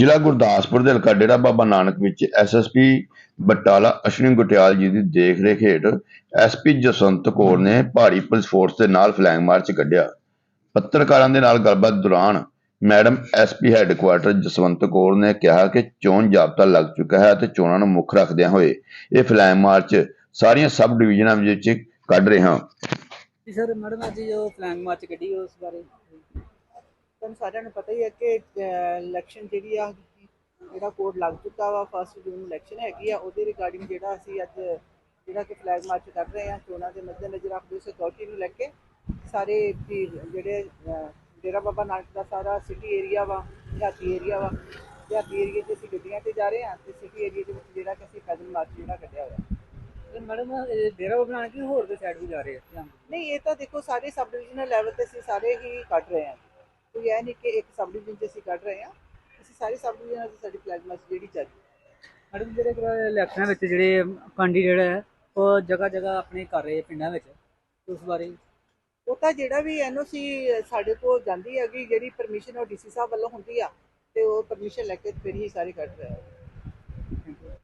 ਜ਼ਿਲ੍ਹਾ ਗੁਰਦਾਸਪੁਰ ਦੇ ਹਲਕਾ ਡੇਰਾ ਬਾਬਾ ਨਾਨਕ ਵਿੱਚ ਐਸਐਸਪੀ ਬਟਾਲਾ ਅਸ਼ਵਨੀ ਗੁਟਿਆਲ ਜੀ ਦੀ ਦੇਖਰੇਖ ਹੇਠ ਐਸਪੀ ਜਸਵੰਤ ਕੌਰ ਨੇ ਭਾਰੀ ਪੁਲਿਸ ਫੋਰਸ ਦੇ ਨਾਲ ਫਲੈਗ ਮਾਰਚ ਕੱਢਿਆ। ਪੱਤਰਕਾਰਾਂ ਦੇ ਨਾਲ ਗੱਲਬਾਤ ਦੌਰਾਨ madam SP headquarters Jaswant Kaur ਨੇ ਕਿਹਾ ਕਿ ਚੋਣ ਜਾਬਤਾ ਲੱਗ ਚੁੱਕਾ ਹੈ ਤੇ ਚੋਣਾਂ ਨੂੰ ਮੁੱਖ ਰੱਖਦਿਆਂ ਹੋਏ ਇਹ ਫਲੈਗ ਮਾਰਚ ਸਾਰੀਆਂ ਸਬ ਡਿਵੀਜ਼ਨਾਂ ਵਿੱਚ ਕੱਢ ਰਹੇ। ਹਾਂ ਜੀ ਸਰ, ਮੈਡਮ, ਅੱਜ ਜੋ ਫਲੈਗ ਮਾਰਚ ਕੱਢੀ ਉਸ ਬਾਰੇ। ਤੁਹਾਨੂੰ ਸਾਰਿਆਂ ਨੂੰ ਪਤਾ ਹੀ ਹੈ ਕਿ ਇਲੈਕਸ਼ਨ ਜਿਹੜੀ ਆ ਜਿਹੜਾ ਕੋਡ ਲੱਗ ਚੁੱਕਾ ਵਾ ਫਸਟ ਜੂਨ ਇਲੈਕਸ਼ਨ ਹੈਗੀ ਆ ਉਹਦੇ ਰਿਗਾਰਡਿੰਗ ਜਿਹੜਾ ਅਸੀਂ ਅੱਜ ਜਿਹੜਾ ਕਿ ਫਲੈਗ ਮਾਰਚ ਕਰ ਰਹੇ ਆ ਚੋਣਾਂ ਦੇ ਮੱਦੇਨਜ਼ਰ ਹੋਏ ਸਿਕਿਉਰਿਟੀ ਨੂੰ ਲੈ ਕੇ ਸਾਰੇ ਜਿਹੜੇ ਡੇਰਾ ਬਾਬਾ ਨਾਨਕ ਦਾ ਸਾਰਾ ਸਿਟੀ ਏਰੀਆ ਵਾ ਦਿਹਾਤੀ ਏਰੀਆ ਵਾ ਦਿਹਾਤੀ ਏਰੀਆ 'ਚ ਅਸੀਂ ਗੱਡੀਆਂ ਤੇ ਜਾ ਰਹੇ ਆ ਤੇ ਸਿਟੀ ਏਰੀਆ ਦੇ ਵਿੱਚ ਜਿਹੜਾ ਕਿ ਅਸੀਂ ਪੈਦਲ ਮਾਰਚ ਜਿਹੜਾ ਕੱਢਿਆ ਹੋਇਆ। ਤੇ ਮੈਡਮ ਡੇਰਾ ਬਣਾ ਕੇ ਹੋਰ ਦੇ ਸਾਈਡ ਵੀ ਜਾ ਰਹੇ ਆ ਨਹੀਂ ਇਹ ਤਾਂ ਦੇਖੋ ਸਾਰੇ ਸਬ ਡਿਵੀਜ਼ਨਲ ਲੈਵਲ ਤੇ ਅਸੀਂ ਸਾਰੇ ਹੀ ਕੱਢ ਰਹੇ ਹਾਂ ਕੋਈ ਇਹ ਨਹੀਂ ਕਿ ਇੱਕ ਸਬ ਡਿਵੀਜ਼ਨ 'ਚ ਅਸੀਂ ਕੱਢ ਰਹੇ ਹਾਂ। ਅਸੀਂ ਸਾਰੇ ਸਬ ਡਿਵੀਜ਼ਨਾਂ 'ਚ ਸਾਡੀ ਮਾਰਚ ਜਿਹੜੀ ਚੱਲ ਰਹੀ ਹੈ। ਮੈਡਮ ਜਿਹੜੇ ਇਲੈਕਸ਼ਨਾਂ ਵਿੱਚ ਜਿਹੜੇ ਕੈਂਡੀਡੇਟ ਹੈ ਉਹ ਜਗ੍ਹਾ ਜਗ੍ਹਾ ਆਪਣੇ ਕਰ ਰਹੇ ਪਿੰਡਾਂ ਵਿੱਚ ਉਸ ਬਾਰੇ? ਉਹ ਤਾਂ ਜਿਹੜਾ ਵੀ ਐਨਓਸੀ ਸਾਡੇ ਕੋਲ ਜਾਂਦੀ ਹੈਗੀ ਜਿਹੜੀ ਪਰਮਿਸ਼ਨ ਉਹ ਡੀਸੀ ਸਾਹਿਬ ਵੱਲੋਂ ਹੁੰਦੀ ਆ ਤੇ ਉਹ ਪਰਮਿਸ਼ਨ ਲੈ ਕੇ ਫਿਰ ਹੀ ਸਾਰੇ ਕੱਢ ਰਹੇ ਆ।